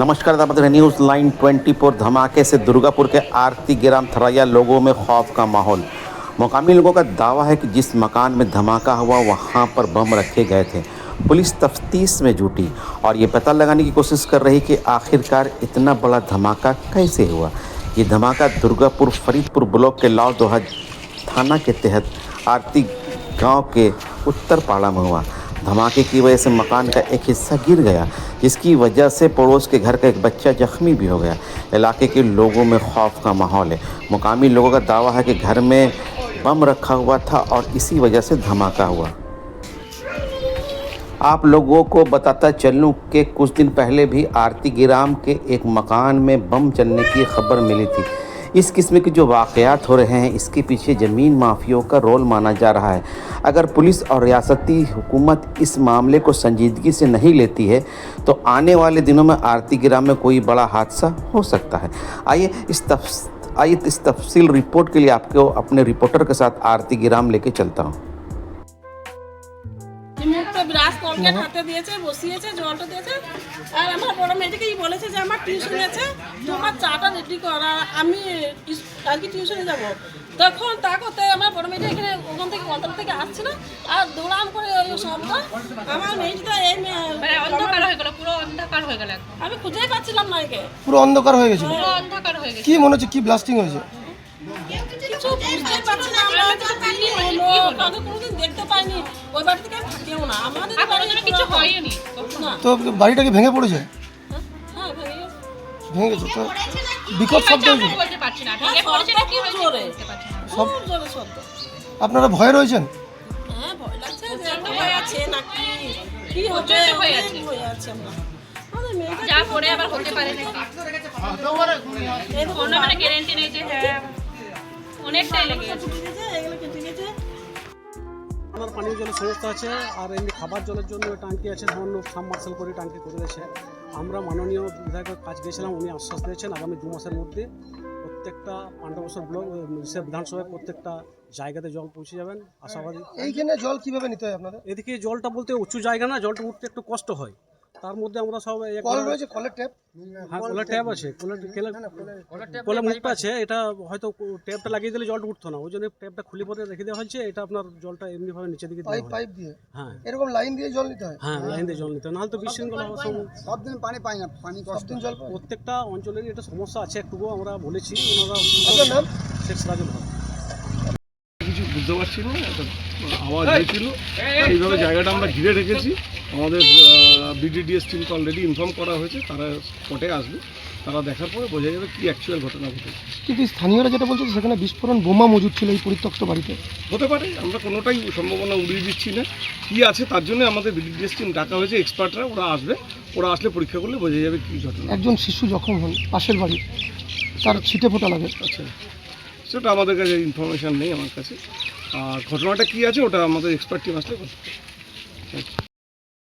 नमस्कार Damodar news line 24 धमाके से दुर्गापुर के आरती ग्राम थरैया, लोगों में खौफ का माहौल। मुकामी लोगों का दावा है कि जिस मकान में धमाका हुआ, वहाँ पर बम रखे गए थे। पुलिस तफ्तीश में जुटी और ये पता लगाने की कोशिश कर रही कि आखिरकार इतना बड़ा धमाका कैसे हुआ। ये धमाका दुर्गापुर फरीदपुर ब्लॉक के लाव दोहा थाना के तहत आरती गाँव के उत्तर पाड़ा में हुआ। धमाके की वजह से मकान का एक हिस्सा गिर गया, जिसकी वजह से पड़ोस के घर का एक बच्चा जख्मी भी हो गया। इलाके के लोगों में खौफ का माहौल है। मुकामी लोगों का दावा है कि घर में बम रखा हुआ था और इसी वजह से धमाका हुआ। आप लोगों को बताता चलूँ कि कुछ दिन पहले भी आरती गिराम के एक मकान में बम चलने की खबर मिली थी। इस किस्म के जो वाक़ात हो रहे हैं, इसके पीछे ज़मीन माफियों का रोल माना जा रहा है। अगर पुलिस और रियासती हुकूमत इस मामले को संजीदगी से नहीं लेती है तो आने वाले दिनों में आरती गिरा में कोई बड़ा हादसा हो सकता है। आइए इस तफ आइए इस तफसील रिपोर्ट के लिए आपको अपने रिपोर्टर के साथ आरती गिराम लेके चलता हूँ। মুহূর্তে ব্রাশ কলকেট হাতে দিয়েছে বসিয়েছে জলটা দিয়েছে। আর আমার বড় মেয়েটিকে কি বলেছে যে আমার টিউশন আছে তোমার চাটা রেডি কর আর আমি আজকে টিউশনে যাব। তখন তা করতে আমার বড় মেয়েটা এখানে ওখান থেকে কন্ট্রোল থেকে আসছিল আর দৌড়াম করে ওই শব্দ আমার মেয়েটিটা এই মেয়ে- মানে অন্ধকার হয়ে গেল পুরো অন্ধকার হয়ে গেল আমি খুঁজেই পাচ্ছিলাম না একে। পুরো অন্ধকার হয়ে গেছিল পুরো অন্ধকার হয়ে গেছে। কি মনে হচ্ছে কি ব্লাস্টিং হয়েছে? কিছু বুঝতেই পারছি না আর কোনোদিনও কিছু হয়নি না। তো বাড়িটা কি ভেঙে পড়েছে? হ্যাঁ ভেঙে গেছে। তো বিকট শব্দ হয়েছে বলতে পারছি না ভেঙে পড়েছে না কি হয়েছে বলতে পারছি না। সব জোরে শব্দ। আপনারা ভয়ে রয়েছেন? হ্যাঁ ভয় লাগছে যে ভয় আছে। নাকি? কি হবে? ভয় আছে। ভয় আছে আমরা। যা পরে আবার হতে পারে নাকি? কোনো মানে গ্যারেন্টি নেই যে হ্যাঁ অনেকটাই লেগে গেছে। আমার পানীয় জলের সমস্যা আছে আর এমনি খাবার জলের জন্য ট্যাঙ্কি আছে সামান্য সাবমার্শাল করে ট্যাঙ্কি করে দিয়েছে। আমরা মাননীয় বিধায়কের কাজ গিয়েছিলাম উনি আশ্বাস দিয়েছেন আগামী দু মাসের মধ্যে প্রত্যেকটা পাণ্ডবসর ব্লক সে বিধানসভায় প্রত্যেকটা জায়গাতে জল পৌঁছে যাবেন। আশাবাদী। এইখানে জল কীভাবে নিতে হয় আপনাদের? এদিকে জলটা বলতে উঁচু জায়গা না জলটা উঠতে একটু কষ্ট হয়। তার মধ্যে আমরা সব কল রয়েছে কলের ট্যাপ? হ্যাঁ কলের ট্যাপ আছে কলের কলের মুখটা আছে এটা হয়তো ট্যাপটা লাগিয়ে দিলে জলটা উঠতো না ওই জন্য ট্যাপটা খুলে পরে রেখে দেওয়া হয়েছে এটা আপনার জলটা এমনিভাবে নিচের দিকে দেওয়া পাইপ পাইপ দিয়ে? হ্যাঁ। এরকম লাইন দিয়ে জল নিতে হয়? হ্যাঁ লাইন দিয়ে জল নিতে হয়। নাহলে তো বিশৃঙ্খলা হওয়ার সম্ভব সব দিন পানি পাই না পানি দিন জল প্রত্যেকটা অঞ্চলেরই এটা সমস্যা আছে একটুকু আমরা বলেছি ওনারা আপনার নাম? শেখ সিরাজুল হক কিছু বুঝতে পারছি না একটা আওয়াজ হয়েছিল। এইভাবে জায়গাটা আমরা ঘিরে রেখেছি। আমাদের বিডিডিএস টিমকে অলরেডি ইনফর্ম করা হয়েছে তারা স্পটে আসবে। তারা দেখার পরে বোঝা যাবে কি অ্যাকচুয়াল ঘটনা ঘটেছে। কিন্তু স্থানীয়রা যেটা বলছে সেখানে বিস্ফোরণ বোমা মজুদ ছিল এই পরিত্যক্ত বাড়িতে। হতে পারে আমরা কোনোটাই সম্ভাবনা উড়িয়ে দিচ্ছি না। কি আছে তার জন্য আমাদের বিডিডিএস টিম ডাকা হয়েছে এক্সপার্টরা ওরা আসবে। ওরা আসলে পরীক্ষা করলে বোঝা যাবে কি ঘটনা। একজন শিশু জখম হন পাশের বাড়ি। তার ছিটে ফোটা লাগে। আচ্ছা। সেটা আমাদের কাছে ইনফরমেশান নেই আমার কাছে আর ঘটনাটা কী আছে ওটা আমাদের এক্সপার্ট টিম আসলে।